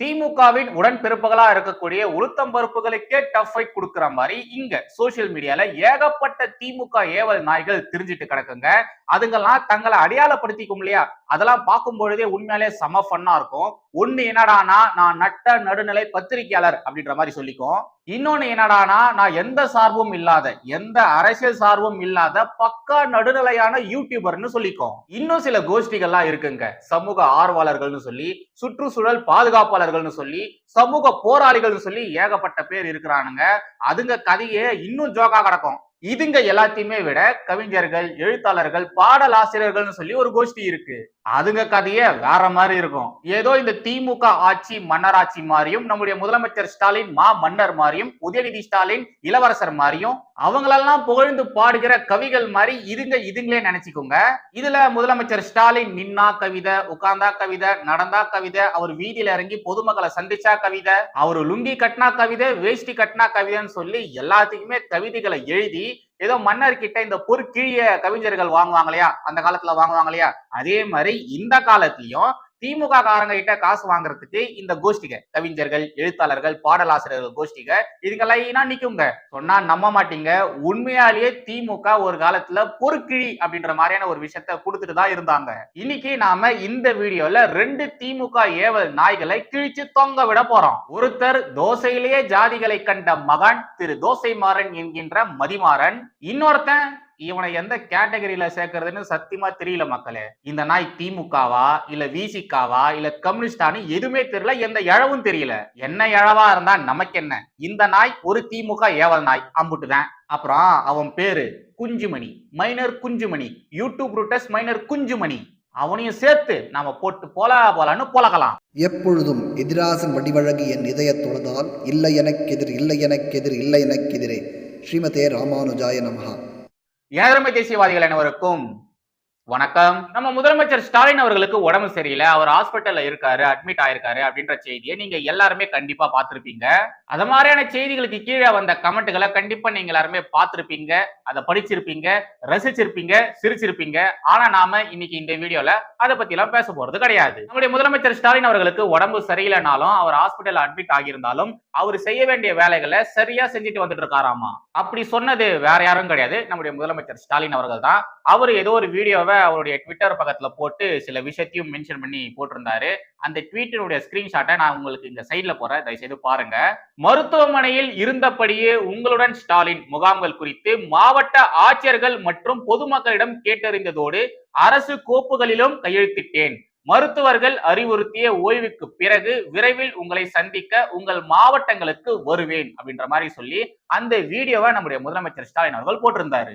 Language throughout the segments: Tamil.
திமுகவின் உடன்பிறப்புகளா இருக்கக்கூடிய உளுத்தம் பருப்புகளுக்கே டஃப் ஃபைட் கொடுக்குற மாதிரி இங்க சோசியல் மீடியால ஏகப்பட்ட திமுக ஏவல் நாய்கள் தெரிஞ்சிட்டு கிடக்குங்க. அதுங்கெல்லாம் தங்களை அடையாளப்படுத்திக்கும் இல்லையா? அதெல்லாம் பார்க்கும் பொழுதே உண்மையாலே செம ஃபன்னா இருக்கும். ஒண்ணு என்னடானா நான் நட்ட நடுநிலை பத்திரிகையாளர் அப்படின்ற மாதிரி சொல்லிக்கும். இன்னொன்னு என்னடானா நான் எந்த சார்பும் இல்லாத எந்த அரசியல் சார்பும் இல்லாத பக்கா நடுநிலையான யூடியூபர்னு சொல்லிக்கும் இன்னும் சில கோஷ்டிகள்லாம் இருக்குங்க. சமூக ஆர்வலர்கள்னு சொல்லி சுற்றுச்சூழல் பாதுகாப்பாளர்கள்னு சொல்லி சமூக போராளிகள்னு சொல்லி ஏகப்பட்ட பேர் இருக்கிறானுங்க. அதுங்க கதையே இன்னும் ஜோக்கா கிடக்கும். இதுங்க எல்லாத்தையுமே விட கவிஞர்கள் எழுத்தாளர்கள் பாடலாசிரியர்கள்னு சொல்லி ஒரு கோஷ்டி இருக்கு. அதுங்க கதையே வேற மாதிரி இருக்கும். ஏதோ இந்த திமுக ஆட்சி மன்னராட்சி மாதிரியும் நம்முடைய முதலமைச்சர் ஸ்டாலின் மா மன்னர் மாதிரியும் உதயநிதி ஸ்டாலின் இளவரசர் மாதிரியும் அவங்களெல்லாம் புகழ்ந்து பாடுகிற கவிகள் மாதிரி இதுங்க இதுங்களே நினைச்சுக்கோங்க. இதுல முதலமைச்சர் ஸ்டாலின் நின்னா கவிதை உட்கார்ந்தா கவிதை நடந்தா கவிதை அவர் வீதியில இறங்கி பொதுமக்களை சந்திச்சா கவிதை அவர் லுங்கி கட்டினா கவிதை வேஷ்டி கட்டினா கவிதைன்னு சொல்லி எல்லாத்துக்குமே கவிதைகளை எழுதி ஏதோ மன்னர் கிட்ட இந்த பொற்கிழிய கவிஞர்கள் வாங்குவாங்க இல்லையா அந்த காலத்துல வாங்குவாங்க இல்லையா அதே மாதிரி இந்த காலத்திலயும் திமுக காரங்க கிட்ட காசு வாங்குறதுக்கு இந்த கோஷ்டிக கவிஞர்கள் எழுத்தாளர்கள் பாடலாசிரியர்கள் கோஷ்டிக இதுக்கெல்லாம் நிக்குங்க. சொன்னா நம்ப மாட்டீங்க. உண்மையாலேயே திமுக ஒரு காலத்துல பொறுக்கிழி அப்படின்ற மாதிரியான ஒரு விஷயத்த கொடுத்துட்டு தான் இருந்தாங்க. இன்னைக்கு நாம இந்த வீடியோல ரெண்டு திமுக ஏவல் நாய்களை கிழிச்சு தொங்க விட போறோம். ஒருத்தர் தோசையிலேயே ஜாதிகளை கண்ட மகான் திரு தோசை மாறன் என்கின்ற மதிமாறன் இன்னொருத்தன் இவனை எந்த கேட்டகரியில சேர்க்கறதுன்னு சத்தியமா தெரியல மக்களே. இந்த நாய் திமுகவா இல்ல விசிகாவா இல்ல கம்யூனிஸ்டானு எதுவுமே தெரியல எந்த இழவும் தெரியல. என்ன இழவா இருந்தா நமக்கு என்ன இந்த நாய் ஒரு திமுக ஏவல் நாய் அம்புட்டுதான். அப்புறம் அவன் பேரு Kunjumani minor Kunjumani YouTube ரூட்டஸ் minor Kunjumani. அவனையும் சேர்த்து நாம போட்டு போல போலான்னு போலக்கலாம் எப்பொழுதும் எதிராசன் வடிவழகு என் இதய தொழுதால் இல்லை எனக்கெதிர் இல்லை எனக்கெதிர் இல்லை எனக்கெதிரே ஸ்ரீமதே ராமானுஜாய நமகா ஏழமை தேசியவாதிகள் அனைவருக்கும் வணக்கம். நம்ம முதலமைச்சர் ஸ்டாலின் அவர்களுக்கு உடம்பு சரியில்லை. அவர் ஹாஸ்பிட்டல்ல இருக்காரு அட்மிட் ஆயிருக்காரு அப்படின்ற செய்தியை நீங்க எல்லாருமே கண்டிப்பா பார்த்திருப்பீங்க. அது மாதிரியான செய்திகளுக்கு கீழே வந்த கமெண்ட்டுகளை கண்டிப்பா நீங்க எல்லாருமே பார்த்திருப்பீங்க. அதை படிச்சிருப்பீங்க ரசிச்சிருப்பீங்க சிரிச்சிருப்பீங்க. ஆனா நாம இன்னைக்கு இந்த வீடியோல அதை பத்தி எல்லாம் பேச போறது கிடையாது. நம்முடைய முதலமைச்சர் ஸ்டாலின் அவர்களுக்கு உடம்பு சரியில்லைனாலும் அவர் ஹாஸ்பிட்டல் அட்மிட் ஆகியிருந்தாலும் அவர் செய்ய வேண்டிய வேலைகளை சரியா செஞ்சுட்டு வந்துட்டு இருக்காராமா? அப்படி சொன்னது வேற யாரும் கிடையாது. நம்முடைய முதலமைச்சர் ஸ்டாலின் அவர்கள் தான். அவர் ஏதோ ஒரு வீடியோவை அவருடைய ட்விட்டர் பக்கத்துல போட்டு சில விஷயத்தையும் மென்ஷன் பண்ணி போட்டிருந்தாரு. அந்த ட்வீட்டினுடைய ஸ்கிரீன்ஷாட்டை நான் உங்களுக்கு இந்த சைட்ல போறேன். தயவுசெய்து பாருங்க. மருத்துவமனையில் இருந்தபடியே உங்களுடன் ஸ்டாலின் முகாம்கள் குறித்து மாவட்ட ஆட்சியர்கள் மற்றும் பொதுமக்களிடம் கேட்டறிந்ததோடு அரசு கோப்புகளிலும் கையெழுத்திட்டேன். மருத்துவர்கள் அறிவுறுத்திய ஓய்வுக்கு பிறகு விரைவில் உங்களை சந்திக்க உங்கள் மாவட்டங்களுக்கு வருவேன் அப்படின்ற மாதிரி சொல்லி அந்த வீடியோவை நம்முடைய முதலமைச்சர் ஸ்டாலின் அவர்கள் போட்டிருந்தாரு.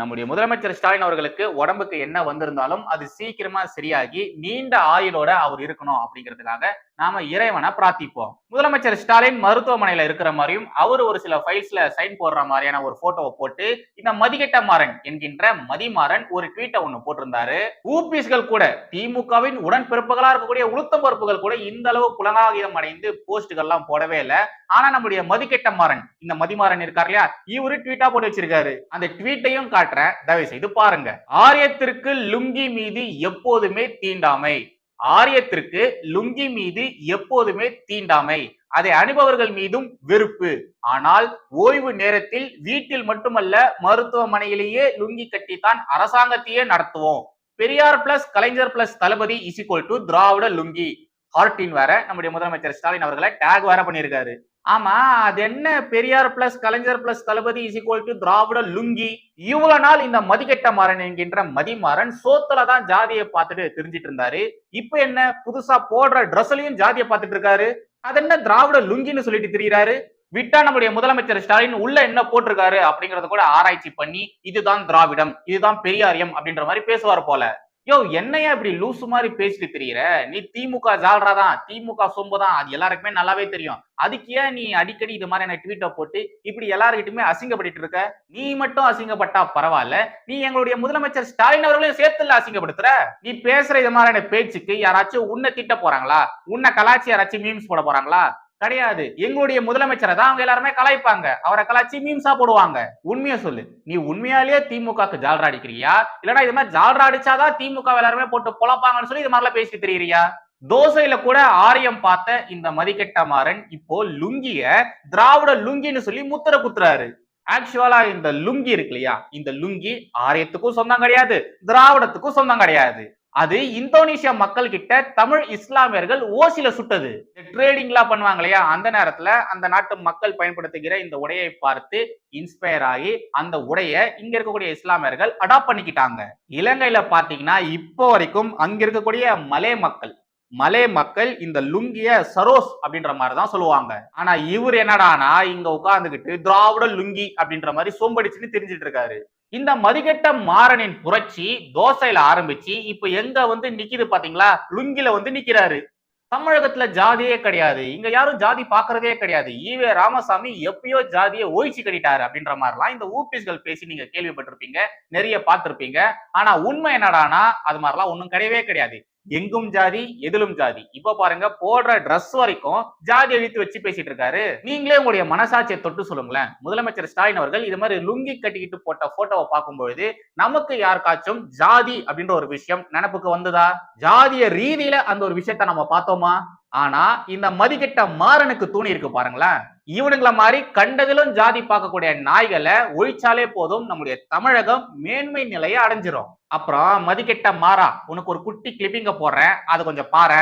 நம்முடைய முதலமைச்சர் ஸ்டாலின் அவர்களுக்கு உடம்புக்கு என்ன வந்திருந்தாலும் அது சீக்கிரமா சரியாகி நீண்ட ஆயுளோட அவர் இருக்கணும் அப்படிங்கிறதுக்காக நாம இறைவனை பிரார்த்திப்போம். முதலமைச்சர் ஸ்டாலின் மருத்துவமனையில இருக்கிற மாதிரியும் அவர் ஒரு சில ஃபைல்ஸ்ல சைன் போடுற மாதிரியான ஒரு போட்டோவை போட்டு இந்த மதிகெட்ட மாறன் என்கின்ற மதிமாறன் ஒரு ட்வீட்டை ஒண்ணு போட்டிருந்தாரு. ஊபிஸ்கள் கூட திமுகவின் உடன்பிறப்புகளா இருக்கக்கூடிய உளுத்தம் பருப்புகள் கூட இந்த அளவு புலனாகிதம் அடைந்து போஸ்டுகள்லாம் போடவே இல்லை. ஆனா நம்முடைய மதிக்கெட்ட மாறன் இந்த மதிமாறன் இருக்கார் இல்லையா? இவரு ட்வீட்டா போட்டு வச்சிருக்காரு. அந்த ட்வீட்டையும் காட்டுறேன். தயவு செய்து பாருங்க. ஆரியத்திற்கு லுங்கி மீது எப்போதுமே தீண்டாமை. ஆரியத்திற்கு லுங்கி மீது எப்போதுமே தீண்டாமை. அதை அணிபவர்கள் மீதும் வெறுப்பு. ஆனால் ஓய்வு நேரத்தில் வீட்டில் மட்டுமல்ல மருத்துவமனையிலேயே லுங்கி கட்டித்தான் அரசாங்கத்தையே நடத்துவோம். Periyar plus Kalaignar plus Thalapathi is equal to Dravida lungi. Heart வேற நம்முடைய முதலமைச்சர் ஸ்டாலின் அவர்களை டேக் வேற பண்ணியிருக்காரு. ஆமா அது என்ன? Periyar plus Kalaignar plus Thalapathi is equal to Dravida lungi. இவ்வளவு நாள் இந்த மதிக்கெட்ட மாறன் என்கின்ற மதிமாறன் சோத்துல தான் ஜாதியை பார்த்துட்டு தெரிஞ்சிட்டு இருந்தாரு. இப்ப என்ன? புதுசா போடுற ட்ரெஸ்லயும் ஜாதியை பார்த்துட்டு இருக்காரு. அது என்ன திராவிட லுங்கின்னு சொல்லிட்டு தெரியுறாரு? விட்டா நம்முடைய முதலமைச்சர் ஸ்டாலின் உள்ள என்ன போட்டிருக்காரு அப்படிங்கறத கூட ஆராய்ச்சி பண்ணி இதுதான் திராவிடம் இதுதான் பெரியாரியம் அப்படின்ற மாதிரி பேசுவார் போல. யோ என்னையா இப்படி லூசு மாதிரி பேசிட்டு தெரியுற? நீ திமுக ஜால்ரா தான் திமுக சொம்பு தான் அது எல்லாருக்குமே நல்லாவே தெரியும். அதுக்கு ஏன் நீ அடிக்கடி இது மாதிரியான ட்வீட்டை போட்டு இப்படி எல்லாருக்கிட்டுமே அசிங்கப்பட்டு இருக்க? நீ மட்டும் அசிங்கப்பட்டா பரவாயில்ல. நீ எங்களுடைய முதலமைச்சர் ஸ்டாலின் அவர்களையும் சேர்த்துல அசிங்கப்படுத்துற? நீ பேசுற இது மாதிரியான பேச்சுக்கு யாராச்சும் உன்னை திட்ட போறாங்களா? உன்னை கலாச்சி யாராச்சும் மீம்ஸ் போட போறாங்களா? கிடையாது. எங்களுடைய முதலமைச்சரை தான் அவங்க எல்லாருமே கலாய்ப்பாங்க. அவரை கலாச்சி மீம்ஸா போடுவாங்க. உண்மையை சொல்லு. நீ உண்மையாலேயே திமுகக்கு ஜால்ரா அடிக்கிறியா? இல்லைன்னா இது மாதிரி ஜால்ரா அடிச்சாதான் திமுக எல்லாருமே போட்டு பொழப்பாங்கன்னு சொல்லி இது மாதிரிலாம் பேசி தெரியறியா தோசையில கூட ஆரியம் பார்த்த இந்த மதிக்கெட்ட மாறன் இப்போ லுங்கிய திராவிட லுங்கின்னு சொல்லி முத்திர குத்துறாரு. ஆக்சுவலா இந்த லுங்கி இருக்கு இல்லையா? இந்த லுங்கி ஆரியத்துக்கும் சொந்தம் கிடையாது. திராவிடத்துக்கும் சொந்தம் கிடையாது. அது இந்தோனேஷியா மக்கள் கிட்ட தமிழ் இஸ்லாமியர்கள் ஓசில சுட்டது. ட்ரேடிங்லாம் பண்ணுவாங்க இல்லையா? அந்த நேரத்துல அந்த நாட்டு மக்கள் பயன்படுத்துகிற இந்த உடையை பார்த்து இன்ஸ்பயர் ஆகி அந்த உடைய இங்க இருக்கக்கூடிய இஸ்லாமியர்கள் அடாப்ட் பண்ணிக்கிட்டாங்க. இலங்கையில பாத்தீங்கன்னா இப்போ வரைக்கும் அங்க இருக்கக்கூடிய மலே மக்கள் மலே மக்கள் இந்த லுங்கிய சரோஸ் அப்படின்ற மாதிரி தான் சொல்லுவாங்க. ஆனா இவர் என்னடானா இங்க உட்காந்துக்கிட்டு திராவிட லுங்கி அப்படின்ற மாதிரி சோம்படிச்சுன்னு தெரிஞ்சிட்டு இருக்காரு. இந்த மதிக்கெட்ட மாறனின் புரட்சி தோசையில ஆரம்பிச்சு இப்ப எங்க வந்து நிக்குது பாத்தீங்களா? லுங்கில வந்து நிக்கிறாரு. தமிழகத்துல ஜாதியே கிடையாது. இங்க யாரும் ஜாதி பாக்குறதே கிடையாது. ஈவே ராமசாமி எப்பயோ ஜாதியை ஒழிச்சு கட்டிட்டாரு அப்படின்ற மாதிரிலாம் இந்த ஊபிஸ்கள் பேசி நீங்க கேள்விப்பட்டிருப்பீங்க நிறைய பார்த்திருப்பீங்க. ஆனா உண்மை என்னடானா அது மாதிரிலாம் ஒண்ணும் கிடையவே கிடையாது. எங்கும் ஜாதி எதிலும் ஜாதி. இப்ப பாருங்க போடுற ட்ரெஸ் வரைக்கும் ஜாதி எழுத்து வச்சு பேசிட்டு இருக்காரு. நீங்களே உங்களுடைய மனசாட்சியை தொட்டு சொல்லுங்களேன். முதலமைச்சர் ஸ்டாலின் அவர்கள் இது மாதிரி லுங்கி கட்டிக்கிட்டு போட்ட போட்டோவை பார்க்கும்பொழுது நமக்கு யாருக்காச்சும் ஜாதி அப்படின்ற ஒரு விஷயம் நினப்புக்கு வந்ததா? ஜாதிய ரீதியில அந்த ஒரு விஷயத்த நம்ம பார்த்தோமா? ஆனா இந்த மதிக்கெட்ட மாறனுக்கு தூணி இருக்கு பாருங்களேன். இவனுங்களை மாதிரி கண்டதிலும் ஜாதி பார்க்கக்கூடிய நாய்களை ஒழிச்சாலே போதும் நம்முடைய தமிழகம் மேன்மை நிலையை அடைஞ்சிரும். அப்புறம் மதிக்கெட்ட மாறா உனக்கு ஒரு குட்டி கிளிப்பிங்க போடுறேன். அதை கொஞ்சம் பாரு.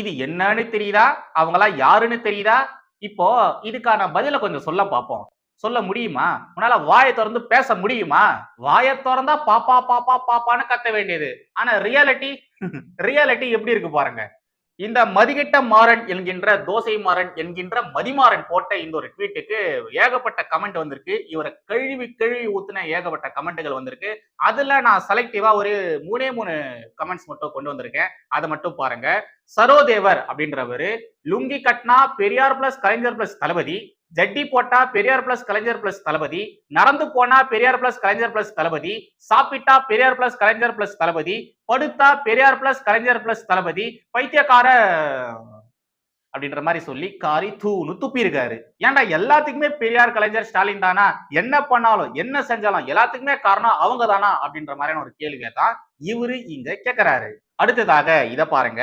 இது என்னன்னு தெரியுதா? அவங்களா யாருன்னு தெரியுதா? இப்போ இதுக்கான பதில கொஞ்சம் சொல்ல பார்ப்போம். சொல்ல முடியுமா? உன்னால வாயை திறந்து பேச முடியுமா? வாயை திறந்தா பாப்பா பாப்பா பாப்பான்னு கத்த வேண்டியது. ஆனா ரியாலிட்டி ரியாலிட்டி எப்படி இருக்கு பாருங்க. இந்த மதிகிட்ட மாறன் என்கின்ற தோசை மாறன் என்கின்ற மதிமாறன் போட்ட இந்த ஒரு ட்வீட்டுக்கு ஏகப்பட்ட கமெண்ட் வந்திருக்கு. இவரை கழுவி கழுவி ஊத்துன ஏகப்பட்ட கமெண்ட்டுகள் வந்திருக்கு. அதுல நான் செலக்டிவா ஒரு மூணே மூணு கமெண்ட்ஸ் மட்டும் கொண்டு வந்திருக்கேன். அதை மட்டும் பாருங்க. சரோதேவர் அப்படின்றவரு லுங்கி கட்னா பெரியார் பிளஸ் கலைஞர் பிளஸ் தளபதி ஜட்டி போட்டா பெரியார் பிளஸ் கலைஞர் பிளஸ் தளபதி. நடந்து போனா பெரியார் பிளஸ் கலைஞர் பிளஸ் தளபதி. சாப்பிட்டா பெரியார் பிளஸ் கலைஞர் பிளஸ் தளபதி. படுத்தா பெரியார் பிளஸ் கலைஞர் பிளஸ் தளபதி. பைத்தியக்கார அப்படின்ற மாதிரி சொல்லி காரி தூணு துப்பி இருக்காரு. ஏன்டா எல்லாத்துக்குமே பெரியார் கலைஞர் ஸ்டாலின் தானா? என்ன பண்ணாலும் என்ன செஞ்சாலும் எல்லாத்துக்குமே காரணம் அவங்க தானா அப்படின்ற மாதிரியான ஒரு கேள்வியை தான் இவரு இங்க கேட்கிறாரு அடுத்ததாக இதை பாருங்க.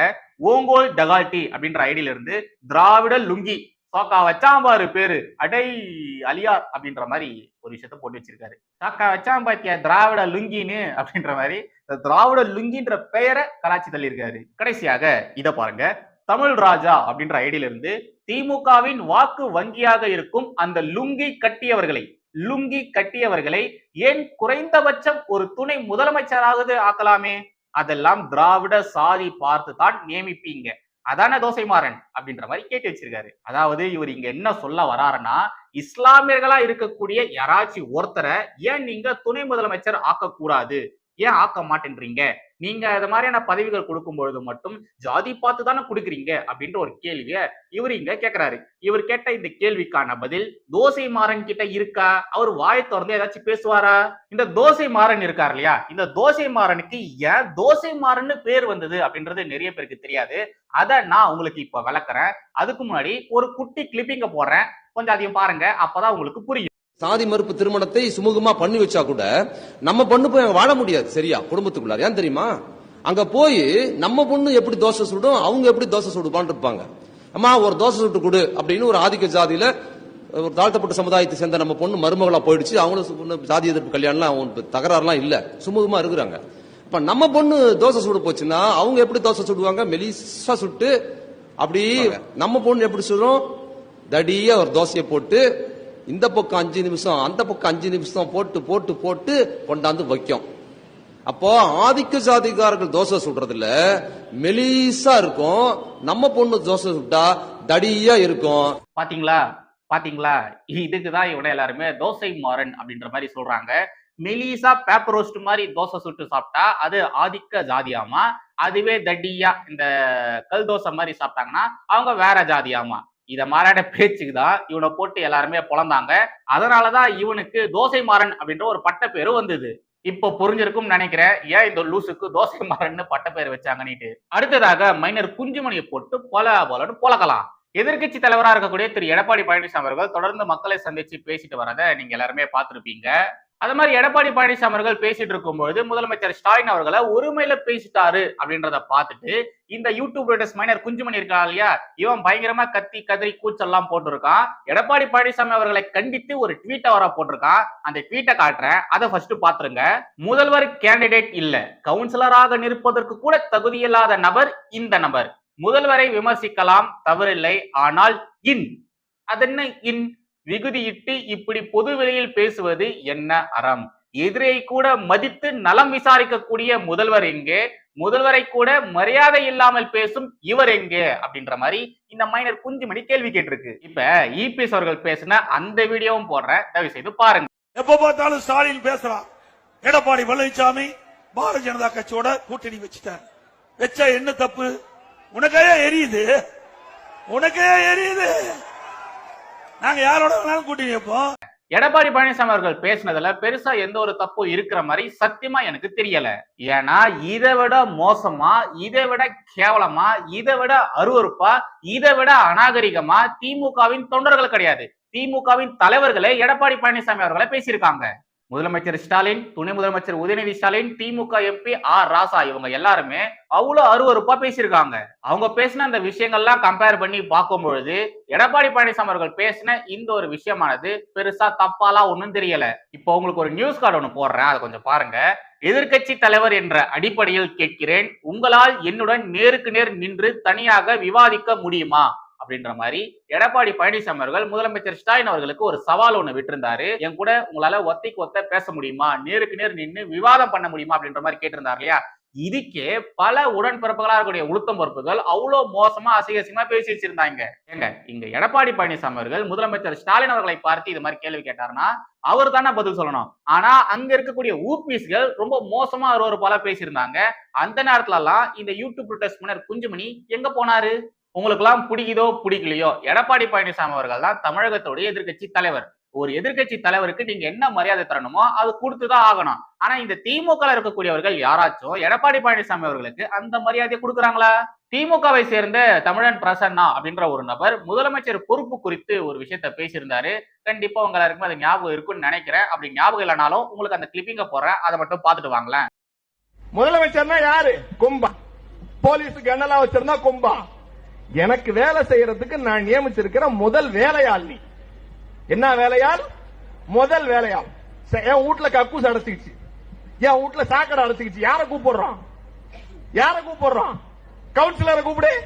ஓங்கோல் டகால்டி அப்படின்ற ஐடியில இருந்து திராவிட லுங்கி சோக்கா வச்சான் பாரு. பேரு அடை அலியார் அப்படின்ற மாதிரி ஒரு விஷயத்த போட்டு வச்சிருக்காரு. சாக்கா வச்சான் பாத்தியா திராவிட லுங்கின்னு அப்படின்ற மாதிரி இந்த திராவிட லுங்கின்ற பெயரை கலாச்சி தள்ளியிருக்காரு. கடைசியாக இதை பாருங்க. தமிழ் ராஜா அப்படின்ற ஐடியில இருந்து திமுகவின் வாக்கு வங்கியாக இருக்கும் அந்த லுங்கி கட்டியவர்களை லுங்கி கட்டியவர்களை ஏன் குறைந்தபட்சம் ஒரு துணை முதலமைச்சராவது ஆக்கலாமே? அதெல்லாம் திராவிட சாதி பார்த்து தான் நியமிப்பீங்க. அதான தோசை மாறன் அப்படின்ற மாதிரி கேட்டு வச்சிருக்காரு. அதாவது இவர் இங்க என்ன சொல்ல வராருன்னா இஸ்லாமியர்களா இருக்கக்கூடிய யாராச்சும் ஒருத்தரை ஏன் நீங்க துணை முதலமைச்சர் ஆக்கக்கூடாது? ஏன் ஆக்க மாட்டேன்றீங்க? நீங்க அது மாதிரியான பதவிகள் கொடுக்கும் பொழுது மட்டும் ஜாதி பார்த்து தானே கொடுக்குறீங்க? அப்படின்ற ஒரு கேள்விய இவர் இங்க கேட்கிறாரு இவர் கேட்ட இந்த கேள்விக்கான பதில் தோசை மாறன் கிட்ட இருக்கா? அவர் வாயை திறந்து ஏதாச்சும் பேசுவாரா? இந்த தோசை மாறன் இருக்கார் இல்லையா? இந்த தோசை மாறனுக்கு ஏன் தோசை மாறன்னு பேர் வந்தது அப்படின்றது நிறைய பேருக்கு தெரியாது. அதை நான் உங்களுக்கு இப்ப விளக்குறேன். அதுக்கு முன்னாடி ஒரு குட்டி கிளிப்பிங்க போடுறேன். கொஞ்சம் அதையும் பாருங்க. அப்பதான் உங்களுக்கு புரியும். சாதி மறுப்பு திருமணத்தை சுமூகமா பண்ணி வச்சா கூட நம்ம பொண்ணு போய் வாழ முடியாது சரியா? குடும்பத்துக்குள்ளார. ஏன் தெரியுமா? அங்க போய் நம்ம பொண்ணு எப்படி தோசை சுடும் அவங்க எப்படி தோசை சுடுவான்னு இருப்பாங்க. அம்மா ஒரு தோசை சுட்டு கொடு அப்படின்னு ஒரு ஆதிக்க ஜாதியில ஒரு தாழ்த்தப்பட்ட சமுதாயத்தை சேர்ந்த நம்ம பொண்ணு மருமகளா போயிடுச்சு. அவங்களும் ஜாதி எதிர்ப்பு கல்யாணம்லாம் அவங்க தகராறுலாம் இல்ல. சுமூகமா இருக்கிறாங்க. இப்ப நம்ம பொண்ணு தோசை சுட போச்சுன்னா அவங்க எப்படி தோசை சுடுவாங்க? மெலிசா சுட்டு அப்படி நம்ம பொண்ணு எப்படி சுடும்? தடியா ஒரு தோசையை போட்டு இந்த பக்கம் அஞ்சு நிமிஷம் அந்த பக்கம் அஞ்சு நிமிஷம் போட்டு போட்டு போட்டு கொண்டாந்து வைக்கும். அப்போ ஆதிக்க ஜாதிகாரர்கள் தோசை சுடுறதுல மெலிசா இருக்கும். நம்ம பொண்ணு தோசை சுட்டா தடியா இருக்கும். பாத்தீங்களா? பாத்தீங்களா? இதுக்குதான் இவனை எல்லாருமே தோசை மாறன் அப்படின்ற மாதிரி சொல்றாங்க. மெலிசா பேப்பர் ரோஸ்ட் மாதிரி தோசை சுட்டு சாப்பிட்டா அது ஆதிக்க ஜாதியாமா? அதுவே தடியா இந்த கல் தோசை மாதிரி சாப்பிட்டாங்கன்னா அவங்க வேற ஜாதியாமா? இதை மாறாட பேச்சுக்கு தான் இவனை போட்டு எல்லாருமே பிறந்தாங்க அதனாலதான் இவனுக்கு தோசை மாறன் அப்படின்ற ஒரு பட்ட பேரு வந்தது. இப்போ புரிஞ்சிருக்கும் நினைக்கிறேன். ஏன் இந்த லூசுக்கு தோசை மரன்னு பட்ட பேர் வச்சாங்கன்னுட்டு. அடுத்ததாக மைனர் குஞ்சுமணியை போட்டு பொல போலன்னு பொலக்கலாம். எதிர்க்கட்சி தலைவராக இருக்கக்கூடிய திரு. எடப்பாடி பழனிசாமி அவர்கள் தொடர்ந்து மக்களை சந்திச்சு பேசிட்டு வரதை நீங்க எல்லாருமே பார்த்துருப்பீங்க. அது மாதிரி எடப்பாடி பழனிசாமி அவர்கள் பேசிட்டு இருக்கும்போது முதலமைச்சர் ஸ்டாலின் அவர்களை ஒருமையில பேசிட்டாரு அப்படின்றத பார்த்துட்டு இந்த யூடியூப் ரைடர்ஸ் மைனர் குஞ்சுமணி இருக்கான் இல்லையா? இவன் பயங்கரமா கத்தி கதறி கூச்செல்லாம் போட்டிருக்கான். எடப்பாடி பழனிசாமி அவர்களை கண்டித்து ஒரு ட்வீட் அவரா போட்டிருக்கான். அந்த ட்வீட்டை காட்டுறேன். அதை ஃபர்ஸ்ட் பாத்துருங்க முதல்வர் கேண்டிடேட் இல்ல. கவுன்சிலராக நிற்பதற்கு கூட தகுதியில்லாத நபர் இந்த நபர். முதல்வரை விமர்சிக்கலாம் தவறில்லை. ஆனால் இன். அதென்ன இன்? விகுதியிட்டு இப்படி பொது வெளியில் பேசுவது என்ன அறம்? எதிரை கூட மதித்து நலம் விசாரிக்கக்கூடிய முதல்வர் எங்கே? முதல்வரை கூட மரியாதை இல்லாமல் பேசும் இவர் எங்கே? அப்படின்ற மாதிரி இந்த மைனர் குஞ்சுமணி கேள்வி கேட்டிருக்கு. இப்ப இபிஎஸ் அவர்கள் பேசின அந்த வீடியோவும் போடுறேன். தயவு செய்து பாருங்க. எப்ப பார்த்தாலும் ஸ்டாலின் பேசுறான். எடப்பாடி பழனிசாமி பாரதிய ஜனதா கட்சியோட கூட்டணி வச்சுட்டார். வச்சா என்ன தப்பு? உனக்கே எரியுது. உனக்கே எரியுது. நாங்க யாரோட வேணாலும் கூட்டணி வைப்போம் எடப்பாடி பழனிசாமி அவர்கள் பேசினதுல பெருசா எந்த ஒரு தப்பும் இருக்கிற மாதிரி சத்தியமா எனக்கு தெரியல. ஏன்னா இதை விட மோசமா இதை விட கேவலமா இதை விட அருவருப்பா இதை விட அநாகரிகமா திமுகவின் தொண்டர்கள் கிடையாது. திமுகவின் தலைவர்களே எடப்பாடி பழனிசாமி அவர்களை பேசியிருக்காங்க. முதலமைச்சர் ஸ்டாலின் துணை முதலமைச்சர் உதயநிதி ஸ்டாலின் திமுக எம்பி ஆர் ராசா இவங்க எல்லாருமே அவ்வளவு அருவறுப்பா பேசியிருக்காங்க. அவங்க பேசின அந்த விஷயங்கள்லாம் கம்பேர் பண்ணி பார்க்கும் பொழுது எடப்பாடி பழனிசாமி அவர்கள் பேசின இந்த ஒரு விஷயமானது பெருசா தப்பாலாம் ஒண்ணும் தெரியல. இப்போ உங்களுக்கு ஒரு நியூஸ் கார்டு ஒன்று போடுறேன் அதை கொஞ்சம் பாருங்க. எதிர்க்கட்சி தலைவர் என்ற அடிப்படையில் கேட்கிறேன் உங்களால் என்னுடன் நேருக்கு நேர் நின்று தனியாக விவாதிக்க முடியுமா? அப்படின்ற மாதிரி எடப்பாடி பழனிசாமி அவர்கள் முதலமைச்சர் ஸ்டாலின் அவர்களுக்கு ஒரு சவால் ஒன்று விட்டிருந்தாரு. என் கூட உங்களால ஒத்தைக்கு ஒத்த பேச முடியுமா? நேருக்கு நேர் நின்று விவாதம் பண்ண முடியுமா? அப்படின்ற மாதிரி கேட்டிருந்தார் இல்லையா? இதுக்கே பல உடன்பிறப்புகளா இருக்கக்கூடிய உளுத்தம் பொறுப்புகள் அவ்வளவு மோசமா அசிகசியமா பேசி வச்சிருந்தாங்க. ஏங்க இங்க எடப்பாடி பழனிசாமி அவர்கள் முதலமைச்சர் ஸ்டாலின் அவர்களை பார்த்து இது மாதிரி கேள்வி கேட்டாருன்னா அவர் தானே பதில் சொல்லணும். ஆனா அங்க இருக்கக்கூடிய ஊபிஸ்கள் ரொம்ப மோசமா ஒரு ஒரு பல பேசியிருந்தாங்க. அந்த நேரத்துல எல்லாம் இந்த யூடியூப் டெஸ்ட் முன்னர் குஞ்சுமணி எங்க போனாரு? உங்களுக்கெல்லாம் பிடிக்குதோ பிடிக்கலையோ எடப்பாடி பழனிசாமி அவர்கள் தான் தமிழகத்துடைய எதிர்க்கட்சி தலைவர். ஒரு எதிர்க்கட்சி தலைவருக்கு நீங்க என்ன மரியாதை தரணுமோ அது கொடுத்துதான் ஆகணும். ஆனா இந்த திமுக இருக்கக்கூடியவர்கள் யாராச்சும் எடப்பாடி பழனிசாமி அவர்களுக்கு அந்த மரியாதையை கொடுக்குறாங்களா? திமுகவை சேர்ந்த தமிழன் பிரசன்னா அப்படின்ற ஒரு நபர் முதலமைச்சர் பொறுப்பு குறித்து ஒரு விஷயத்த பேசியிருந்தாரு. கண்டிப்பா உங்க எல்லாருக்குமே அது ஞாபகம் இருக்கும்னு நினைக்கிறேன். அப்படி ஞாபகம் இல்லைனாலும் உங்களுக்கு அந்த கிளிப்பிங்க போடுறேன். அதை மட்டும் பார்த்துட்டு வாங்களேன். முதலமைச்சர்னா யாரு? கும்பா. போலீஸுக்கு என்னெல்லாம் வச்சிருந்தா கும்பா. எனக்கு வேலை செய்யறதுக்கு நான் நியமிச்சிருக்கிற முதல் வேலையாள் நீ. என்ன வேலையால் முதல் வேலையால் என் வீட்டுல கக்கூஸ் அடைச்சிக்கிச்சு. என் வீட்டுல சாக்கடை அடைச்சிக்கிச்சு. யார கூப்பிடுறான்? யார கூப்பிடுறான்? கவுன்சிலரை கூப்பிடு.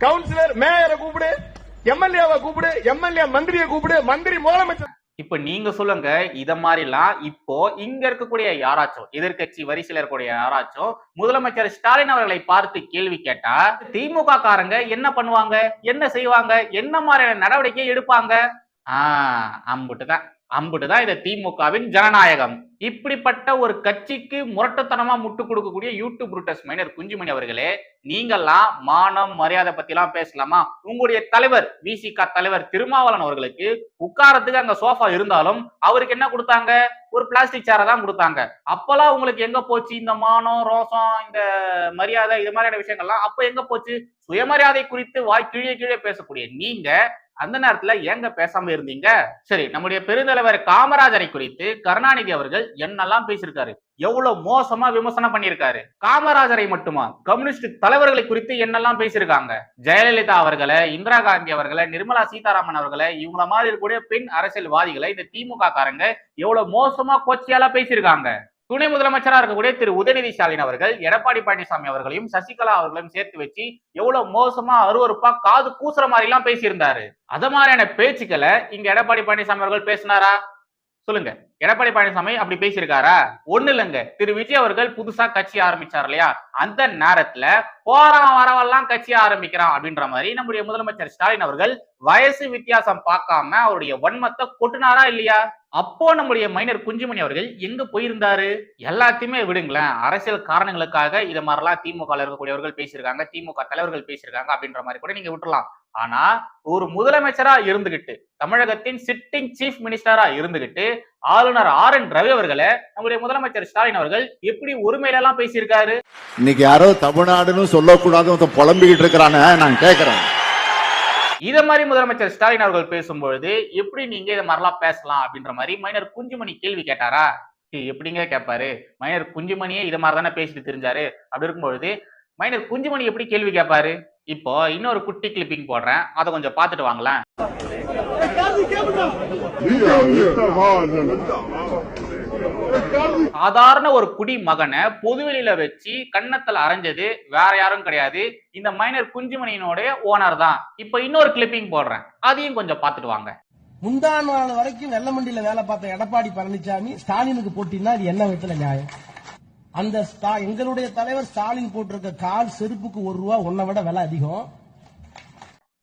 கவுன்சிலர் மேயரை கூப்பிடு. எம்எல்ஏவை கூப்பிடு. எம்எல்ஏ மந்திரியை கூப்பிடு. மந்திரி முதலமைச்சர் இப்ப நீங்க சொல்லுங்க இத மாதிரிலாம் இப்போ இங்க இருக்கக்கூடிய யாராச்சும் எதிர்க்கட்சி வரிசையில் இருக்கக்கூடிய யாராச்சும் முதலமைச்சர் ஸ்டாலின் அவர்களை பார்த்து கேள்வி கேட்டா திமுக காரங்க என்ன பண்ணுவாங்க? என்ன செய்வாங்க? என்ன மாதிரியான நடவடிக்கை எடுப்பாங்க? ஆஹ் அம்புட்டு தான் இதை திமுகவின் ஜனநாயகம். இப்படிப்பட்ட ஒரு கட்சிக்கு முரட்டுத்தனமா முட்டு கொடுக்கக்கூடிய யூடியூப் ரூட்டஸ் மைனர் குஞ்சுமணி அவர்களே நீங்கள்லாம் மானம் மரியாதை பத்தி எல்லாம் பேசலாமா? உங்களுடைய தலைவர் விசிகா தலைவர் திருமாவளன் அவர்களுக்கு உட்காரத்துக்கு அங்க சோஃபா இருந்தாலும் அவருக்கு என்ன கொடுத்தாங்க? ஒரு பிளாஸ்டிக் சேரை தான் கொடுத்தாங்க. அப்பெல்லாம் உங்களுக்கு எங்க போச்சு? இந்த மானம் ரோசம் இந்த மரியாதை இது மாதிரியான விஷயங்கள்லாம் அப்ப எங்க போச்சு? சுயமரியாதை குறித்து வாய் கீழே கீழே பேசக்கூடிய நீங்க அந்த நேரத்துல ஏங்க பேசாம இருந்தீங்க? சரி நம்முடைய பெருந்தலைவர் காமராஜரை குறித்து கருணாநிதி அவர்கள் என்னெல்லாம் பேசியிருக்காரு? எவ்வளவு மோசமா விமர்சனம் பண்ணியிருக்காரு? காமராஜரை மட்டுமா? கம்யூனிஸ்ட் தலைவர்களை குறித்து என்னெல்லாம் பேசியிருக்காங்க? ஜெயலலிதா அவர்களை இந்திரா காந்தி அவர்களை நிர்மலா சீதாராமன் அவர்களை இவங்கள மாதிரி இருக்கக்கூடிய பெண் அரசியல்வாதிகளை இந்த திமுக காரங்க எவ்வளவு மோசமா கொச்சையால பேசியிருக்காங்க? துணை முதலமைச்சராக இருக்கக்கூடிய திரு உதயநிதி ஸ்டாலின் அவர்கள் எடப்பாடி பழனிசாமி அவர்களையும் சசிகலா அவர்களையும் சேர்த்து வச்சு எவ்வளவு மோசமா அருவருப்பா காது கூசுற மாதிரி எல்லாம் பேசியிருந்தாரு. அத மாதிரியான பேச்சுக்களை இங்க எடப்பாடி பழனிசாமி அவர்கள் பேசினாரா? சொல்லுங்க. எடப்பாடி பழனிசாமி அப்படி பேசியிருக்காரா? ஒண்ணு இல்லைங்க. திரு விஜய் அவர்கள் புதுசா கட்சி ஆரம்பிச்சார் இல்லையா? அந்த நேரத்துல போறான் வரவெல்லாம் கட்சி ஆரம்பிக்கிறான் அப்படின்ற மாதிரி நம்முடைய முதலமைச்சர் ஸ்டாலின் அவர்கள் வயசு வித்தியாசம் பார்க்காம அவருடைய வன்மத்தை கொட்டினாரா இல்லையா? அப்போ நம்முடைய மைனர் குஞ்சுமணி அவர்கள் எங்க போயிருந்தாரு? எல்லாத்தையுமே விடுங்களேன். அரசியல் காரணங்களுக்காக இது மாதிரிலாம் திமுக இருக்கக்கூடியவர்கள் பேசியிருக்காங்க திமுக தலைவர்கள் பேசியிருக்காங்க அப்படின்ற மாதிரி கூட நீங்க விட்டுலாம் ஆனா ஒரு முதலமைச்சரா இருந்துகிட்டு தமிழகத்தின் சிட்டிங் சீஃப் மினிஸ்டரா இருந்துகிட்டு ஆளுநர் ஆர் என் ரவி அவர்களை நம்முடைய முதலமைச்சர் ஸ்டாலின் அவர்கள் எப்படி ஒருமையில எல்லாம் பேசியிருக்காரு? இன்னைக்கு யாரோ தமிழ்நாடுன்னு சொல்லக்கூடாது புலம்பிக்கிட்டு இருக்கிறானே நான் கேட்கிறேன் இதை மாதிரி முதலமைச்சர் ஸ்டாலின் அவர்கள் பேசும்பொழுது எப்படி நீங்க இதை மாதிரிலாம் பேசலாம் அப்படின்ற மாதிரி மைனர் குஞ்சுமணி கேள்வி கேட்டாரா? எப்படிங்க கேட்பாரு மைனர் குஞ்சுமணியே இதை மாதிரி தானே பேசிட்டு தெரிஞ்சாரு? அப்படி இருக்கும்பொழுது மைனர் குஞ்சுமணி எப்படி கேள்வி கேட்பாரு இப்போ இன்னொரு குட்டி கிளிப்பிங் போடுறேன். அதை கொஞ்சம் பார்த்துட்டு வாங்களேன். சாதாரண ஒரு குடி மகனை பொதுவெளியில வச்சு கன்னத்துல அரைஞ்சது வேற யாரும் கிடையாது. இந்த மைனர் குஞ்சுமணியினுடைய ஓனர் தான். இப்ப இன்னொரு கிளிப்பிங் போடுறேன். அதையும் கொஞ்சம் பாத்துட்டு வாங்க. முந்தா நாள் வரைக்கும் வெள்ளமண்டியில வேலை பார்த்த எடப்பாடி பழனிசாமி ஸ்டாலினுக்கு போட்டினா அது என்ன விதத்துல நியாயம்? அந்த ஸ்டா- எங்களுடைய தலைவர் ஸ்டாலின் போட்டிருக்க கால் செருப்புக்கு ஒரு ரூபா உன்னை விட விலை அதிகம்.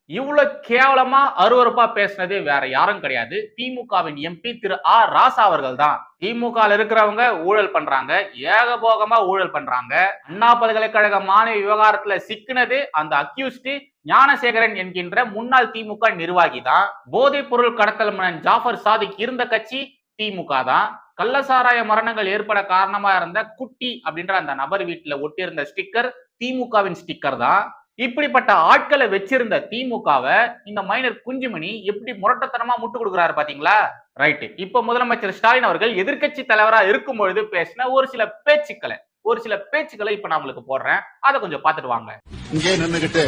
இவ்வளவு கேவலமா அருவறுப்பா பேசினது வேற யாரும் கிடையாது. திமுகவின் எம்பி திரு ஆர் ராசா அவர்கள் தான் திமுக இருக்கிறவங்க ஊழல் பண்றாங்க. ஏகபோகமா ஊழல் பண்றாங்க. அண்ணா பல்கலைக்கழக மாணவி விவகாரத்துல சிக்கினது அந்த அக்யூஸ்டு ஞானசேகரன் என்கின்ற முன்னாள் திமுக நிர்வாகி தான் போதைப் பொருள் கடத்தல் மன்னன் ஜாஃபர் சாதிக் இருந்த கட்சி திமுக தான் கள்ளசாராய மரணங்கள் ஏற்பட காரணமா இருந்த குட்டி அப்படின்ற அந்த நபர் வீட்டுல ஒட்டியிருந்த ஸ்டிக்கர் திமுகவின் ஸ்டிக்கர் தான். இப்படிப்பட்ட ஆட்களை வச்சிருந்த திமுகவை இந்த மைனர் குஞ்சுமணி எப்படி முரட்டத்தனமா முட்டு கொடுக்குறாரு பாத்தீங்களா? ரைட்டு இப்ப முதலமைச்சர் ஸ்டாலின் அவர்கள் எதிர்க்கட்சி தலைவரா இருக்கும் பொழுது பேசின ஒரு சில பேச்சுக்களை ஒரு சில பேச்சுக்களை இப்ப நான் உங்களுக்கு போடுறேன். அதை கொஞ்சம் பார்த்துட்டு வாங்க. இங்கே நின்னுகிட்டு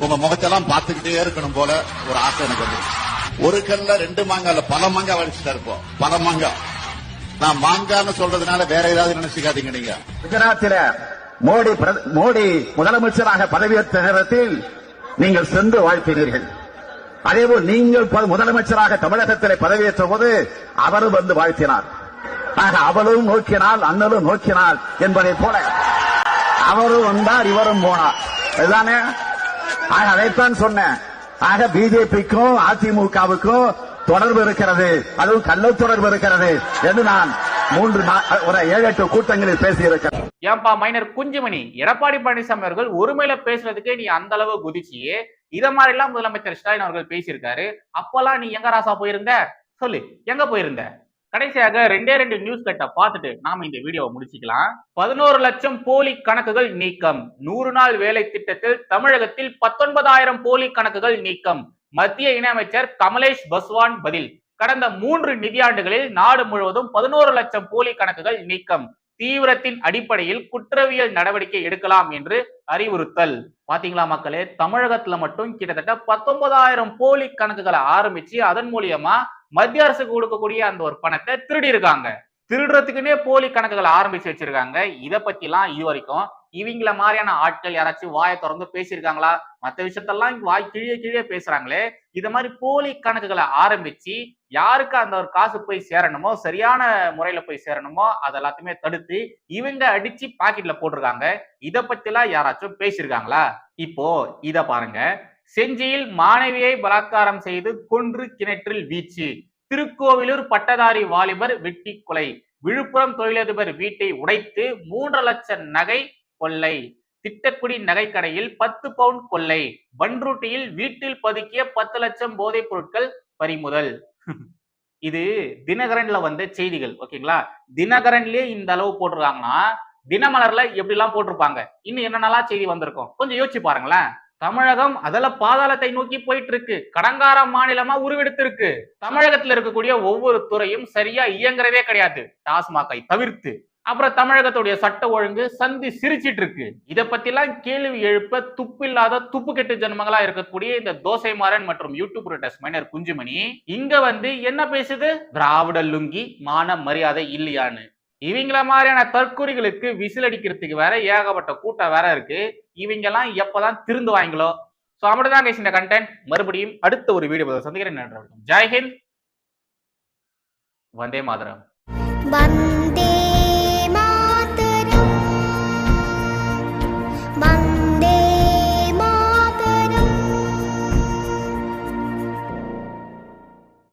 உங்க முகத்தெல்லாம் பார்த்துக்கிட்டே இருக்கணும் போல ஒரு ஆசை எனக்கு வந்து ஒரு கல்ல ரெண்டு மாங்காய் இல்ல பல மாங்காய் வடிச்சுட்டா இருப்போம். பல மாங்காய். நான் மாங்கான்னு சொல்றதுனால வேற ஏதாவது நினைச்சுக்காதீங்க நீங்க. குஜராத்தில மோடி பிரத- மோடி முதலமைச்சராக பதவியேற்ற நேரத்தில் நீங்கள் சென்று வாழ்த்தினீர்கள். அதேபோல் நீங்கள் முதலமைச்சராக தமிழகத்தில் பதவியேற்ற போது அவரும் வந்து வாழ்த்தினார். ஆக அவளும் நோக்கினாள் அண்ணலும் நோக்கினார் என்பதை போல அவரும் வந்தார் இவரும் போனார். இதுதானே ஆக அதைத்தான் சொன்னேன். ஆக பிஜேபிக்கும் அதிமுகவுக்கும் தொடர்பு இருக்கிறது. அதுவும் கள்ள தொடர்பு இருக்கிறது என்று நான் மூன்று ஒரு ஏழு எட்டு கூட்டங்களில் பேசியிருக்கிறேன். ஏன்பா மைனர் குஞ்சுமணி? எடப்பாடி பழனிசாமி அவர்கள் ஒருமையில பேசுறதுக்கே நீ அந்த அளவு குதிச்சியே. இத மாதிரி எல்லாம் முதலமைச்சர் ஸ்டாலின் அவர்கள் பேசியிருக்காரு. அப்பெல்லாம் நீ எங்க ராசா போயிருந்த? சொல்லு எங்க போயிருந்த? கடைசியாக ரெண்டே ரெண்டு நியூஸ் கட்டை பார்த்துட்டு நாம இந்த வீடியோவை முடிச்சுக்கலாம். பதினோரு லட்சம் போலி கணக்குகள் நீக்கம். நூறு நாள் வேலை திட்டத்தில் தமிழகத்தில் பத்தொன்பதாயிரம் போலி கணக்குகள் நீக்கம். மத்திய இணையமைச்சர் கமலேஷ் பஸ்வான் பதில். கடந்த மூன்று நிதியாண்டுகளில் நாடு முழுவதும் பதினோரு லட்சம் போலி கணக்குகள் நீக்கம். தீவிரத்தின் அடிப்படையில் குற்றவியல் நடவடிக்கை எடுக்கலாம் என்று அறிவுறுத்தல். பாத்தீங்களா மக்களே? தமிழகத்துல மட்டும் கிட்டத்தட்ட பத்தொன்பதாயிரம் போலி கணக்குகளை ஆரம்பிச்சு அதன் மூலியமா மத்திய அரசுக்கு கொடுக்கக்கூடிய அந்த ஒரு பணத்தை திருடி இருக்காங்க திருடுறதுக்குன்னே போலி கணக்குகளை ஆரம்பிச்சு வச்சிருக்காங்க. இதை பத்தி எல்லாம் இது வரைக்கும் இவங்கள மாதிரியான ஆட்கள் யாராச்சும் வாயை திறந்து பேசியிருக்காங்களா? மத்த விஷயத்தெல்லாம் வாய் கிழிய கிழிய பேசுறாங்களே. இத மாதிரி போலி கணக்குகளை ஆரம்பிச்சு யாருக்கு அந்த ஒரு காசு போய் சேரணுமோ சரியான முறையில போய் சேரணுமோ அது எல்லாத்தையுமே தடுத்து இவங்க அடிச்சு பாக்கெட்ல போட்டிருக்காங்க. இதை பத்திலாம் யாராச்சும் பேசியிருக்காங்களா? இப்போ இத பாருங்க. செஞ்சியில் மாணவியை பலாத்காரம் செய்து கொன்று கிணற்றில் வீச்சு. திருக்கோவிலூர் பட்டதாரி வாலிபர் வெட்டி கொலை. விழுப்புரம் தொழிலதிபர் வீட்டை உடைத்து மூன்று லட்சம் நகை கொள்ளை. திட்டக்குடி நகைக்கடையில் பத்து பவுண்ட் கொள்ளை. பன்ருட்டியில் வீட்டில் பதுக்கிய பத்து லட்சம் போதைப் பொருட்கள் பறிமுதல். இது தினகரன்ல வந்த செய்திகள் ஓகேங்களா? தினகரன்லயே இந்த அளவு போட்டிருக்காங்கன்னா தினமலர்ல எப்படி எல்லாம் போட்டிருப்பாங்க? இன்னும் என்னென்னலாம் செய்தி வந்திருக்கும்? கொஞ்சம் யோசிச்சு பாருங்களேன். தமிழகம் அதுல பாதாளத்தை நோக்கி போயிட்டு இருக்கு கடங்கார மாநிலமா உருவெடுத்திருக்கு. தமிழகத்துல இருக்கக்கூடிய ஒவ்வொரு துறையும் சரியா இயங்குறதே கிடையாது. டாஸ்மாகை தவிர்த்து. அப்புறம் தமிழகத்துடைய சட்ட ஒழுங்கு சந்தி சிரிச்சிட்டு இருக்கு இதை பத்திலாம் கேள்வி எழுப்ப துப்பில்லாத துப்பு கெட்டு ஜென்மங்களா இருக்கக்கூடிய இந்த தோசை மாறன் மற்றும் யூடியூப் ரோட்டஸ் மைனர் குஞ்சுமணி இங்க வந்து என்ன பேசுது? திராவிட லுங்கி மான மரியாதை இல்லையான்னு. இவங்கள மாதிரியான தற்கொலைகளுக்கு விசிலடிக்கிறதுக்கு வேற ஏகப்பட்ட கூட்டம் வேற இருக்கு. இவங்க எல்லாம் எப்பதான் திருந்து திருந்துவாங்களோ சோ அப்படிதான் கைஸ் இந்த கண்டென்ட் மறுபடியும் அடுத்த ஒரு வீடியோ சந்திக்கிறேன். ஜெய்ஹிந்த் வந்தே மாதரம். வந்தே